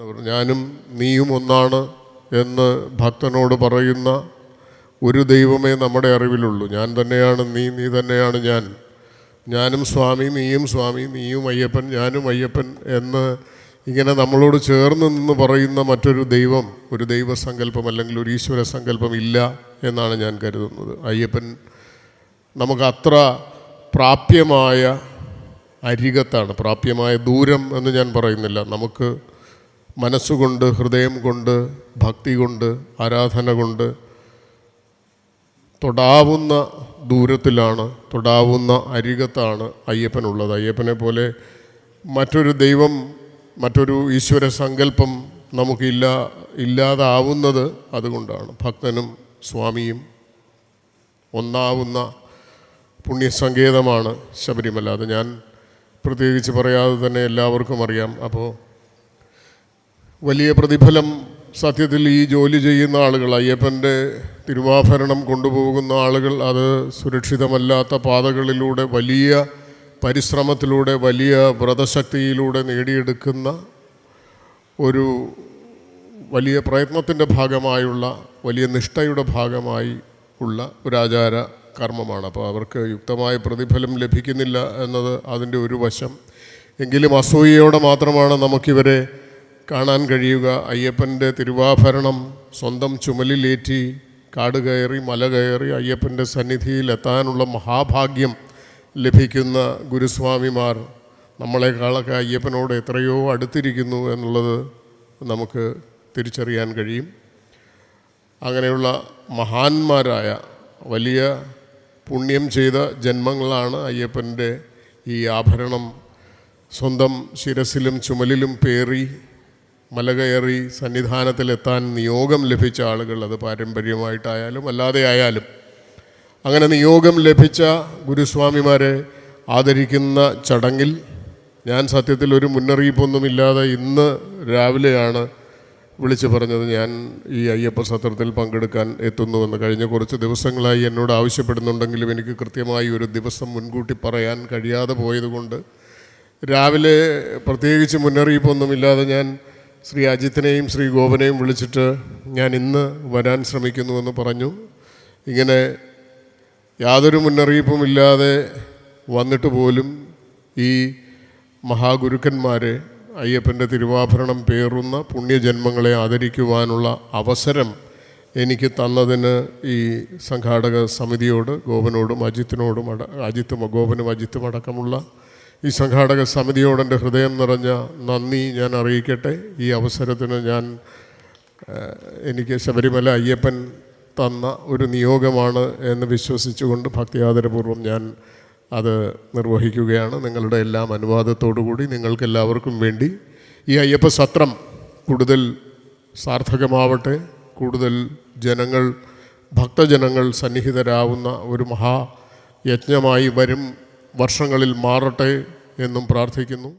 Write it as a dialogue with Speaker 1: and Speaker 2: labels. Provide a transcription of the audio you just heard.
Speaker 1: ഞാനും നീയും ഒന്നാണ് എന്ന് ഭക്തനോട് പറയുന്ന ഒരു ദൈവമേ നമ്മുടെ അറിവിലുള്ളൂ. ഞാൻ തന്നെയാണ് നീ നീ തന്നെയാണ് ഞാൻ. ഞാനും സ്വാമി നീയും സ്വാമി നീയും അയ്യപ്പൻ ഞാനും അയ്യപ്പൻ എന്ന് ഇങ്ങനെ നമ്മളോട് ചേർന്ന് നിന്ന് പറയുന്ന മറ്റൊരു ദൈവം ഒരു ദൈവസങ്കല്പം അല്ലെങ്കിൽ ഒരു ഈശ്വര സങ്കല്പം ഇല്ല എന്നാണ് ഞാൻ കരുതുന്നത്. അയ്യപ്പൻ നമുക്ക് അത്ര പ്രാപ്യമായ അരികത്താണ് പ്രാപ്യമായ ദൂരം എന്ന് ഞാൻ പറയുന്നില്ല. നമുക്ക് മനസ്സുകൊണ്ട് ഹൃദയം കൊണ്ട് ഭക്തി കൊണ്ട് ആരാധന കൊണ്ട് തൊടാവുന്ന ദൂരത്തിലാണ് തൊടാവുന്ന അരികത്താണ് അയ്യപ്പനുള്ളത്. അയ്യപ്പനെ പോലെ മറ്റൊരു ദൈവം മറ്റൊരു ഈശ്വര സങ്കല്പം നമുക്കില്ല ഇല്ലാതാവുന്നത് അതുകൊണ്ടാണ്. ഭക്തനും സ്വാമിയും ഒന്നാവുന്ന പുണ്യസങ്കേതമാണ് ശബരിമല. അത് ഞാൻ പ്രത്യേകിച്ച് പറയാതെ തന്നെ എല്ലാവർക്കും അറിയാം. അപ്പോൾ വലിയ പ്രതിഫലം സത്യത്തിൽ ഈ ജോലി ചെയ്യുന്ന ആളുകൾ അയ്യപ്പന്റെ തിരുവാഭരണം കൊണ്ടുപോകുന്ന ആളുകൾ അത് സുരക്ഷിതമല്ലാത്ത പാതകളിലൂടെ വലിയ പരിശ്രമത്തിലൂടെ വലിയ വ്രതശക്തിയിലൂടെ നേടിയെടുക്കുന്ന ഒരു വലിയ പ്രയത്നത്തിന്റെ ഭാഗമായുള്ള വലിയ നിഷ്ഠയുടെ ഭാഗമായി ഉള്ള ഒരു ആചാര കർമ്മമാണ്. അപ്പോൾ അവർക്ക് യുക്തമായ പ്രതിഫലം ലഭിക്കുന്നില്ല എന്നത് അതിന്റെ ഒരു വശം. എങ്കിലും അസൂയയോടെ മാത്രമാണ് നമുക്കിവരെ കാണാൻ കഴിയുക. അയ്യപ്പന്റെ തിരുവാഭരണം സ്വന്തം ചുമലിലേറ്റി കാട് കയറി മല കയറി അയ്യപ്പന്റെ സന്നിധിയിൽ എത്താനുള്ള മഹാഭാഗ്യം ലഭിക്കുന്ന ഗുരുസ്വാമിമാർ നമ്മളെക്കാളൊക്കെ അയ്യപ്പനോട് എത്രയോ അടുത്തിരിക്കുന്നു എന്നുള്ളത് നമുക്ക് തിരിച്ചറിയാൻ കഴിയും. അങ്ങനെയുള്ള മഹാന്മാരായ വലിയ പുണ്യം ചെയ്ത ജന്മങ്ങളാണ് അയ്യപ്പന്റെ ഈ ആഭരണം. സ്വന്തം ശിരസിലും ചുമലിലും പേറി മല കയറി സന്നിധാനത്തിലെത്താൻ നിയോഗം ലഭിച്ച ആളുകൾ അത് പാരമ്പര്യമായിട്ടായാലും അല്ലാതെ ആയാലും അങ്ങനെ നിയോഗം ലഭിച്ച ഗുരുസ്വാമിമാരെ ആദരിക്കുന്ന ചടങ്ങിൽ ഞാൻ സത്യത്തിൽ ഒരു മുന്നറിയിപ്പൊന്നുമില്ലാതെ ഇന്ന് രാവിലെയാണ് വിളിച്ചു പറഞ്ഞത് ഞാൻ ഈ അയ്യപ്പ സത്രത്തിൽ പങ്കെടുക്കാൻ എത്തുന്നുവെന്ന്. കഴിഞ്ഞ കുറച്ച് ദിവസങ്ങളായി എന്നോട് ആവശ്യപ്പെടുന്നുണ്ടെങ്കിലും എനിക്ക് കൃത്യമായി ഒരു ദിവസം മുൻകൂട്ടി പറയാൻ കഴിയാതെ പോയതുകൊണ്ട് രാവിലെ പ്രത്യേകിച്ച് മുന്നറിയിപ്പൊന്നുമില്ലാതെ ഞാൻ ശ്രീ അജിത്തിനെയും ശ്രീ ഗോപനെയും വിളിച്ചിട്ട് ഞാൻ ഇന്ന് വരാൻ ശ്രമിക്കുന്നുവെന്ന് പറഞ്ഞു. ഇങ്ങനെ യാതൊരു മുന്നറിയിപ്പും ഇല്ലാതെ വന്നിട്ട് പോലും ഈ മഹാഗുരുക്കന്മാരെ അയ്യപ്പന്റെ തിരുവാഭരണം പേറുന്ന പുണ്യജന്മങ്ങളെ ആദരിക്കുവാനുള്ള അവസരം എനിക്ക് തന്നതിന് ഈ സംഘാടക സമിതിയോട് ഗോപനോടും അജിത്തിനോടും അട അജിത്തും ഗോപനും അജിത്തും അടക്കമുള്ള ഈ സംഘാടക സമിതിയോട് എന്റെ ഹൃദയം നിറഞ്ഞ നന്ദി ഞാൻ അറിയിക്കട്ടെ. ഈ അവസരത്തിന് ഞാൻ എനിക്ക് ശബരിമല അയ്യപ്പൻ തന്ന ഒരു നിയോഗമാണ് എന്ന് വിശ്വസിച്ചുകൊണ്ട് ഭക്തിയാദരപൂർവം ഞാൻ അത് നിർവഹിക്കുകയാണ്. നിങ്ങളുടെ എല്ലാം അനുവാദത്തോടു കൂടി നിങ്ങൾക്കെല്ലാവർക്കും വേണ്ടി ഈ അയ്യപ്പ സത്രം കൂടുതൽ സാർത്ഥകമാവട്ടെ. കൂടുതൽ ജനങ്ങൾ ഭക്തജനങ്ങൾ സന്നിഹിതരാവുന്ന ഒരു മഹാ യജ്ഞമായി വരും വർഷങ്ങളിൽ മാറട്ടെ എന്നും പ്രാർത്ഥിക്കുന്നു.